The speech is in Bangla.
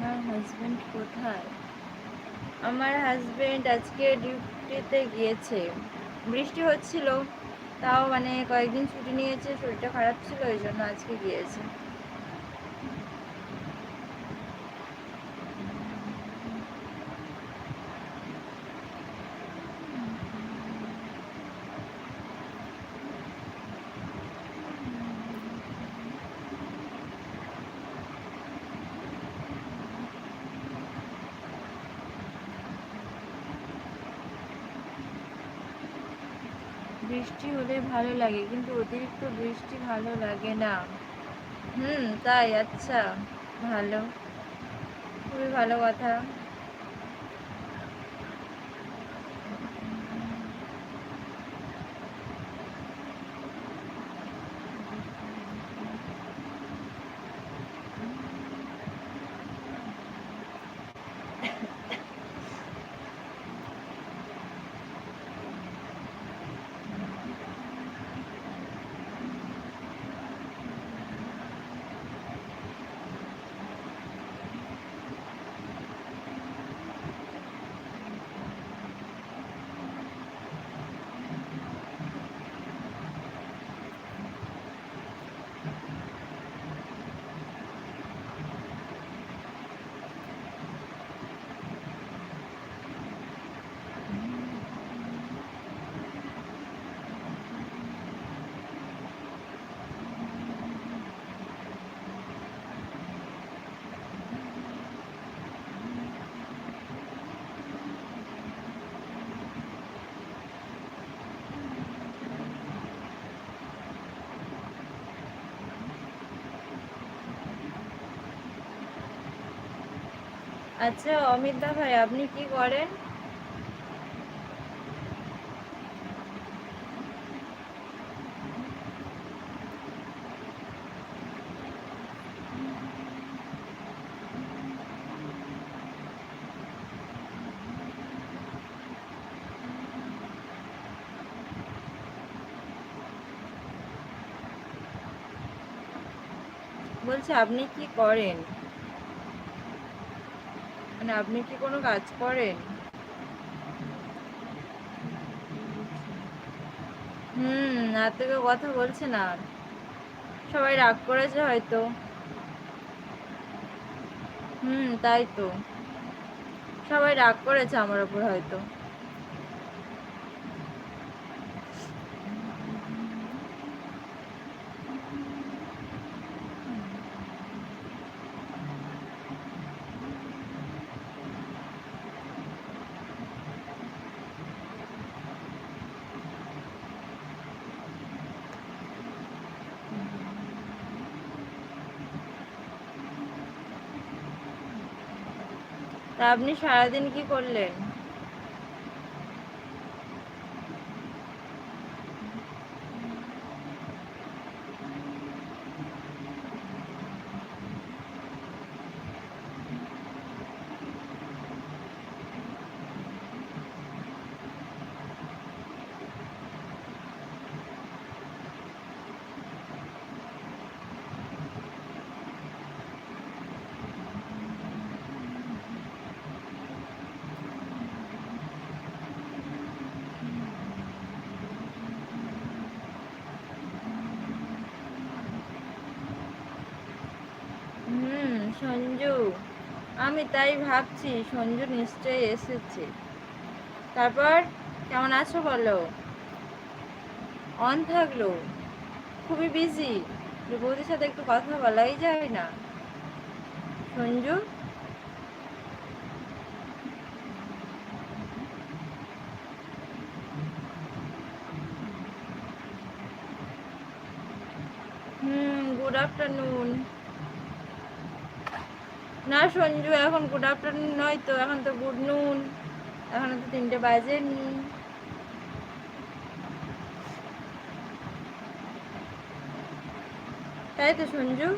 আমার হাজবেন্ড কোথায়? আমার হাজবেন্ড আজকে ডিউটিতে গিয়েছে। বৃষ্টি হচ্ছিল, তাও মানে কয়েকদিন ছুটি নিয়েছে, শরীরটা খারাপ ছিল, ওই জন্য আজকে গিয়েছে। বৃষ্টি হলে ভালো লাগে, কিন্তু অতিরিক্ত বৃষ্টি ভালো লাগে না। হুম, তাই আচ্ছা ভালো। খুবই ভালো কথা। আচ্ছা অমিত দা ভাই আপনি কি করেন? বলছি আপনি কি করেন? মানে আপনি কি কোনো কাজ করেন? হুম, আর তো কেউ কথা বলছে না। সবাই রাগ করেছে হয়তো। হুম, তাই তো। সবাই রাগ করেছে আমার ওপর হয়তো। তা আপনি সারাদিন কি করলেন হুম সঞ্জু, আমি তাই ভাবছি সঞ্জু নিশ্চয়ই এসেছে। তারপর, কেমন আছো বলো? অন থাকল। খুবই বিজি বৌদির সাথে একটু কথা বলাই যায় না। সঞ্জু? হুম গুড আফটারনুন না, সঞ্জু এখন গুড আফটারনুন নয় তো, এখন তো গুড নুন এখন তো তিনটে বাজেনি। তাই তো সঞ্জু?